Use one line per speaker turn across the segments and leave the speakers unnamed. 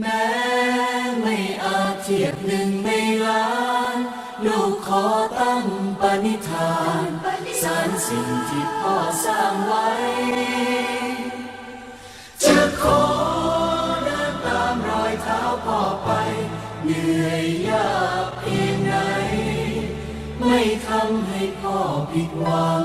แม้ไม่อาจเทียบหนึ่งในล้าน ลูกขอตั้งปณิธานสารสิ่งที่พ่อสร้างไว้ จะขอเดินตามรอยเท้าพ่อไป เหนื่อยยากเพียงไหน ไม่ทำให้พ่อผิดหวัง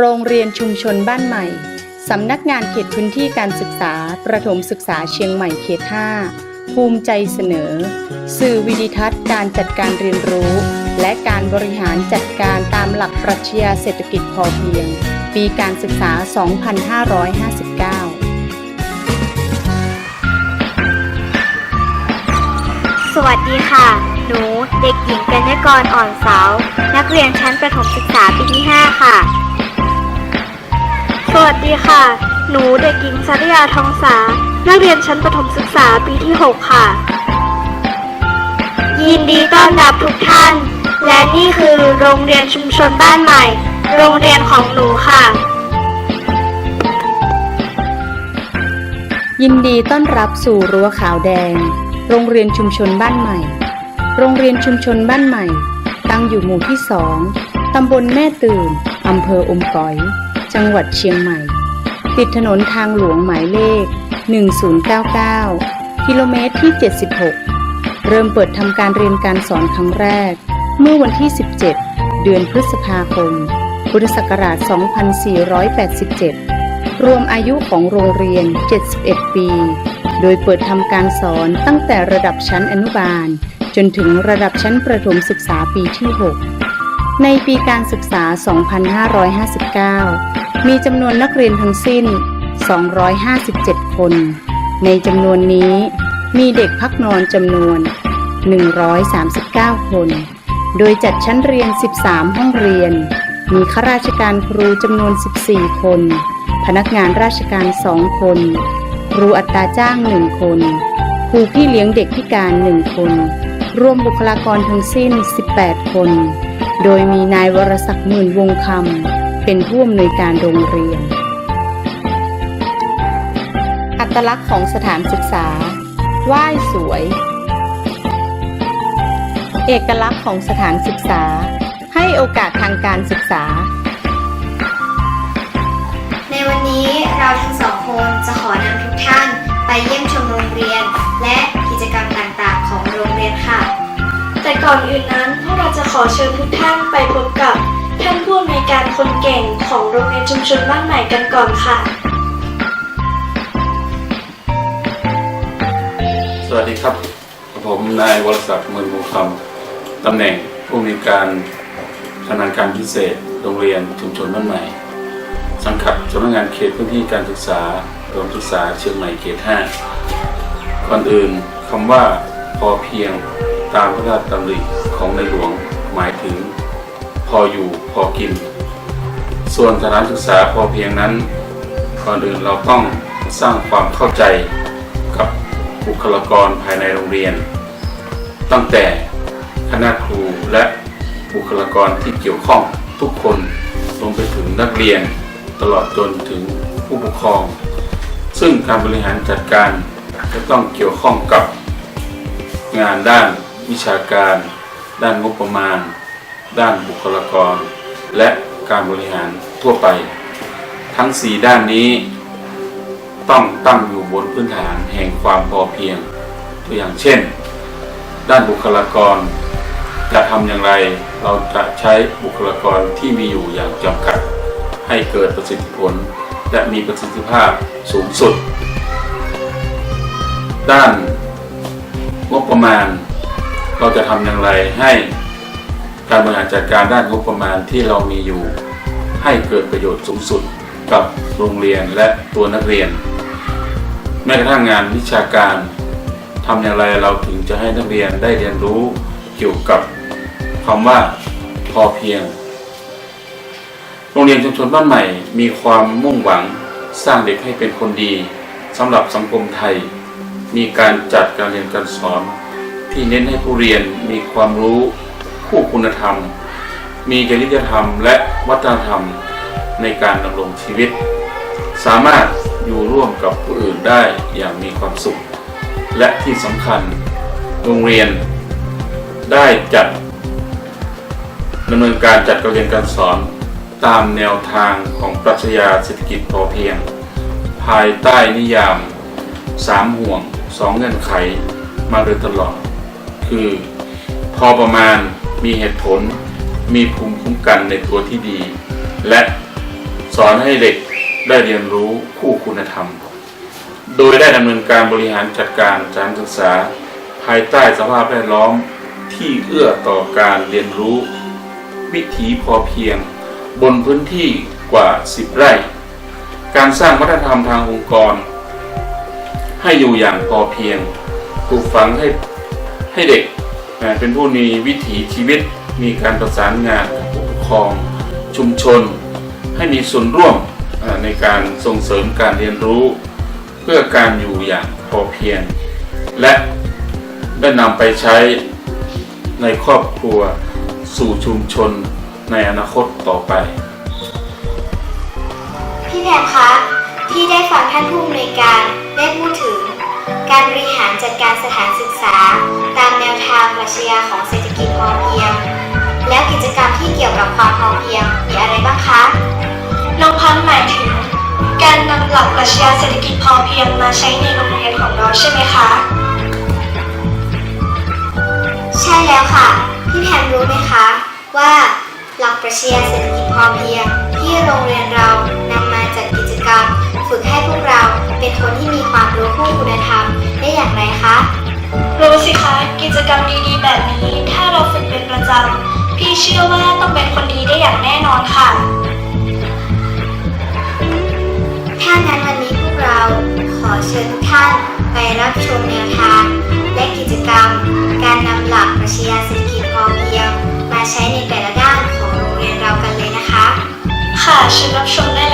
โรงเรียนชุมชนบ้านใหม่ สำนักงานเขตพื้นที่การศึกษา ประถมศึกษาเชียงใหม่เขต 5 ภูมิใจเสนอ สื่อวิดิทัศน์การจัดการเรียนรู้ และการบริหารจัดการตามหลักปรัชญาเศรษฐกิจพอเพียง ปีการศึกษา 2559
สวัสดีค่ะ หนูเด็กหญิงกัญญกรอ่อนเสานักเรียนชั้นประถมศึกษาปีที่ 5 ค่ะ สวัสดีค่ะ หนูเด็กหญิงสริยาทองสา นักเรียนชั้นประถมศึกษาปีที่ 6 ค่ะ ยินดีต้อนรับทุกท่าน และนี่คือโรงเรียนชุมชนบ้านใหม่ โรงเรียนของหนูค่ะ
ยินดีต้อนรับสู่รั้วขาวแดง โรงเรียนชุมชนบ้านใหม่ โรงเรียนชุมชนบ้านใหม่ ตั้งอยู่หมู่ที่สองตำบลแม่ตื่นอำเภออมก๋อย จังหวัดเชียงใหม่ ติดถนนทางหลวงหมายเลข 1099 กิโลเมตรที่ 76 เริ่มเปิดทำการเรียนการสอนครั้งแรก เมื่อวันที่ 17 เดือนพฤษภาคม พุทธศักราช 2487 รวมอายุของโรงเรียน 71 ปี โดยเปิดทำการสอนตั้งแต่ระดับชั้นอนุบาล จนถึงระดับชั้นประถมศึกษาปีที่ 6 ในปีการศึกษา 2559 มีจำนวนนักเรียนทั้งสิ้น 257 คน ในจำนวนนี้มีเด็กพักนอนจำนวน 139 คน โดยจัดชั้นเรียน 13 ห้องเรียน มีข้าราชการครูจำนวน 14 คน พนักงานราชการ 2 คน ครูอัตราจ้าง 1 คน ครูพี่เลี้ยงเด็กพิการ 1 คน รวมบุคลากรทั้งสิ้น 18 คน โดยมีนายวรศักดิ์หมื่นวงคำเป็นผู้อำนวยการโรงเรียน อัตลักษณ์ของสถานศึกษาไหว้สวย เอกลักษณ์ของสถานศึกษา ให้โอกาสทางการศึกษา
ในวันนี้เราทั้งสองคนจะขอนำทุกท่าน ไปเยี่ยมชมโรงเรียน และกิจกรรมต่างๆ ของโรงเรียนค่ะ
แต่ก่อนอื่นนั้นพวกเราจะขอเชิญทุกท่านไปพบกับท่านผู้อำนวยการคนเก่งของโรงเรียนชุมชนบ้านใหม่กันก่อนค่ะ
สวัสดีครับ ผมนายวรศักดิ์เมืองมงคำตำแหน่งผู้อำนวยการชำนาญการพิเศษ โรงเรียนชุมชนบ้านใหม่ สังกัดสำนักงานเขตพื้นที่การศึกษาป ระถมศึกษาเชียงใหม่เขต5ก่อนอื่นคำว่าพอเพียงตามพระราชดำริของในหลวงหมายถึง พออยู่พอกิน ส่วนสถานศึกษาพอเพียงนั้นก่อนอื่นเราต้องสร้างความเข้าใจกับบุคลากรภายในโรงเรียน ตั้งแต่คณะครูและบุคลากรที่เกี่ยวข้องทุกคนรวมไปถึงนักเรียนตลอดจนถึงผู้ปกครอง ซึ่งการบริหารจัดการจะต้องเกี่ยวข้องกับงานด้านวิชาการ ด้านงบประมาณ ด้านบุคลากร และการบริหารทั่วไป ทั้ง 4 ด้านนี้ ต้องตั้งอยู่บนพื้นฐานแห่งความพอเพียง ตัวอย่างเช่น ด้านบุคลากร จะทำอย่างไรเราจะใช้บุคลากรที่มีอยู่อย่างจำกัด ให้เกิดประสิทธิผล และมีประสิทธิภาพสูงสุด ด้านงบประมาณ เราจะทำอย่างไรให้การบริหารจัดการด้านงบประมาณที่เรามีอยู่ ให้เกิดประโยชน์สูงสุดกับโรงเรียนและตัวนักเรียน แม้กระทั่งงานวิชาการทำอย่างไรเราถึงจะให้นักเรียนได้เรียนรู้เกี่ยวกับคำว่าพอเพียง โรงเรียนชุมชนบ้านใหม่ มีความมุ่งหวังสร้างเด็กให้เป็นคนดีสำหรับสังคมไทย มีการจัดการเรียนการสอน ที่เน้นให้ผู้เรียนมีความรู้คู่คุณธรรม มีจริยธรรมและวัฒนธรรมในการดำรงชีวิต สามารถอยู่ร่วมกับผู้อื่นได้อย่างมีความสุข และที่สำคัญโรงเรียนได้จัดดำเนินการจัดการเรียนการสอน ตามแนวทางของปรัชญาเศรษฐกิจพอเพียง ภายใต้นิยามสามห่วงสองเงื่อนไขมาโดยตลอด คือ พอประมาณมีเหตุผล มีภูมิคุ้มกันในตัวที่ดี และสอนให้เด็กได้เรียนรู้คู่คุณธรรม โดยได้ดำเนินการบริหารจัดการการศึกษา ภายใต้สภาพแวดล้อมที่เอื้อต่อการเรียนรู้ วิถีพอเพียง บนพื้นที่กว่า 10 ไร่ การสร้างวัฒนธรรมทางองค์กร ให้อยู่อย่างพอเพียงปลูกฝังให้ให้เด็กเป็นผู้มีวิถีชีวิต มีการประสานงานปกครองชุมชน ให้มีส่วนร่วมในการส่งเสริมการเรียนรู้ เพื่อการอยู่อย่างพอเพียง และได้นำไปใช้ในครอบครัวสู่ชุมชนในอนาคตต่อไป
ท่านผู้อำนวยการได้พูดถึง การบริหารจัดการสถานศึกษา ตามแนวทางปรัชญาของเศรษฐกิจพอเพียง แล้วกิจกรรมที่เกี่ยวกับความพอเพียงมีอะไรบ้างคะ
น้องพันธ์หมายถึง การนำหลักปรัชญาเศรษฐกิจพอเพียงมาใช้ในโรงเรียนของเราใช่ไหมคะ
ใช่แล้วค่ะ พี่แพมรู้ไหมคะ ว่าหลักปรัชญาเศรษฐกิจพอเพียงที่โรงเรียนเรา คู่คุณธรรมได้อย่างไรคะ
รู้สิคะกิจกรรมดีๆ แบบนี้ ถ้าเราฝึกเป็นประจำพี่เชื่อว่าต้องเป็นคนดีได้อย่างแน่นอนค่ะ
ถ้างั้นวันนี้พวกเราขอเชิญทุกท่านไปรับชมแนวทาง และกิจกรรม การนำหลักปรัชญาเศรษฐกิจพอเพียงมาใช้ในแต่ละด้านของโรงเรียนเรากันเลยนะคะ
ค่ะเชิญรับชมได้เลย